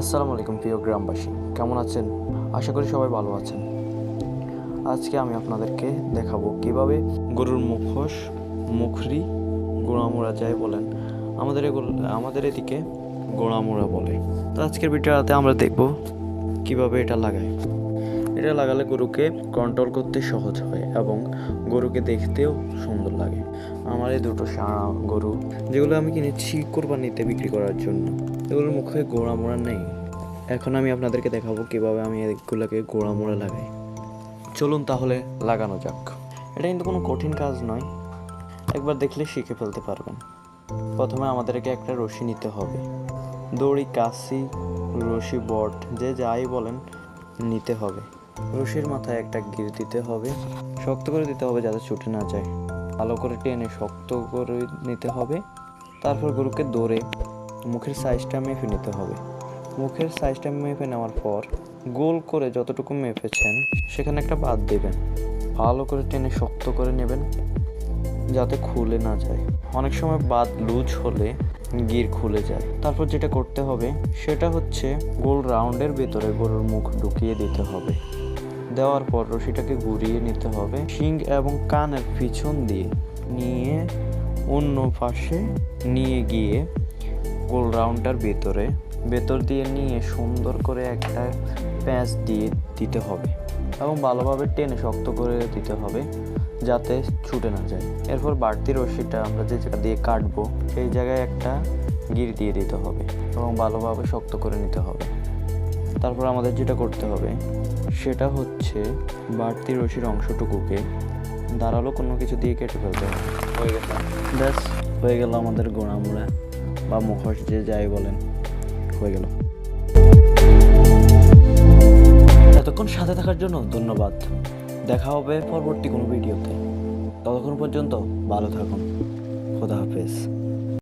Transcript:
আসসালামু আলাইকুম, প্রিয় গ্রামবাসী। কেমন আছেন? আশা করি সবাই ভালো আছেন। আজকে আমি আপনাদেরকে দেখাবো কীভাবে গরুর মুখোশ, মুখরি, গোড়ামোড়া যায় বলেন, আমাদের আমাদের এদিকে গোড়ামোড়া বলে। তো আজকের ভিডিওতে আমরা দেখব কীভাবে এটা লাগায়। এটা লাগালে গরুকে কন্ট্রোল করতে সহজ হয় এবং গরুকে দেখতেও সুন্দর লাগে। আমার এই দুটো গরু, যেগুলো আমি কিনেছি কোরবানিতে বিক্রি করার জন্য, এগুলোর মুখে গোড়া মোড়া নেই। এখন আমি আপনাদেরকে দেখাবো কীভাবে আমি এগুলোকে গোড়া মোড়া লাগাই। চলুন তাহলে লাগানো যাক। এটা কিন্তু কোনো কঠিন কাজ নয়। একবার দেখলে শিখে ফেলতে পারবেন। প্রথমে আমাদেরকে একটা রশি নিতে হবে। দড়ি, কাশি, রশি, বট, যে যাই বলেন, নিতে হবে। রশির মাথায় একটা গির দিতে হবে, শক্ত করে দিতে হবে যাতে ছুটে না যায়। ভালো করে টেনে শক্ত করে নিতে হবে, তারপর গরুকে দৌড়ে মুখের সাইজটা মেপে নিতে হবে। মুখের সাইজটা মেপে নেওয়ার পর গোল করে যতটুকু মেপেছেন, সেখানে একটা বাদ দেবেন। ভালো করে টেনে শক্ত করে নেবেন যাতে খুলে না যায়। অনেক সময় বাদ লুজ হলে গির খুলে যায়। তারপর যেটা করতে হবে, সেটা হচ্ছে গোল রাউন্ডের ভেতরে গরুর মুখ ঢুকিয়ে দিতে হবে। দেওয়ার পর রশিটাকে ঘুরিয়ে নিতে হবে। শিং এবং কানের পিছন দিয়ে নিয়ে অন্য পাশে নিয়ে গিয়ে গোল রাউন্ডটার ভেতরে, ভেতর দিয়ে নিয়ে সুন্দর করে একটা প্যাঁচ দিয়ে দিতে হবে এবং ভালোভাবে টেনে শক্ত করে দিতে হবে যাতে ছুটে না যায়। এরপর বাড়তি রশিটা আমরা যে জায়গা দিয়ে কাটবো, সেই জায়গায় একটা গির দিয়ে দিতে হবে এবং ভালোভাবে শক্ত করে নিতে হবে। তারপর আমাদের যেটা করতে হবে সেটা হচ্ছে বাড়তি রশির অংশটুকুকে দাঁড়াল কোনো কিছু দিয়ে কেটে ফেলতে হবে। হয়ে গেছে। ব্যাস হয়ে গেল আমাদের গোড়ামোড়া বা মুখোশ যে যাই বলেন হয়ে গেল। এতক্ষণ সাথে থাকার জন্য ধন্যবাদ। দেখা হবে পরবর্তী কোনো ভিডিওতে। ততক্ষণ পর্যন্ত ভালো থাকুন। খোদা হাফেজ।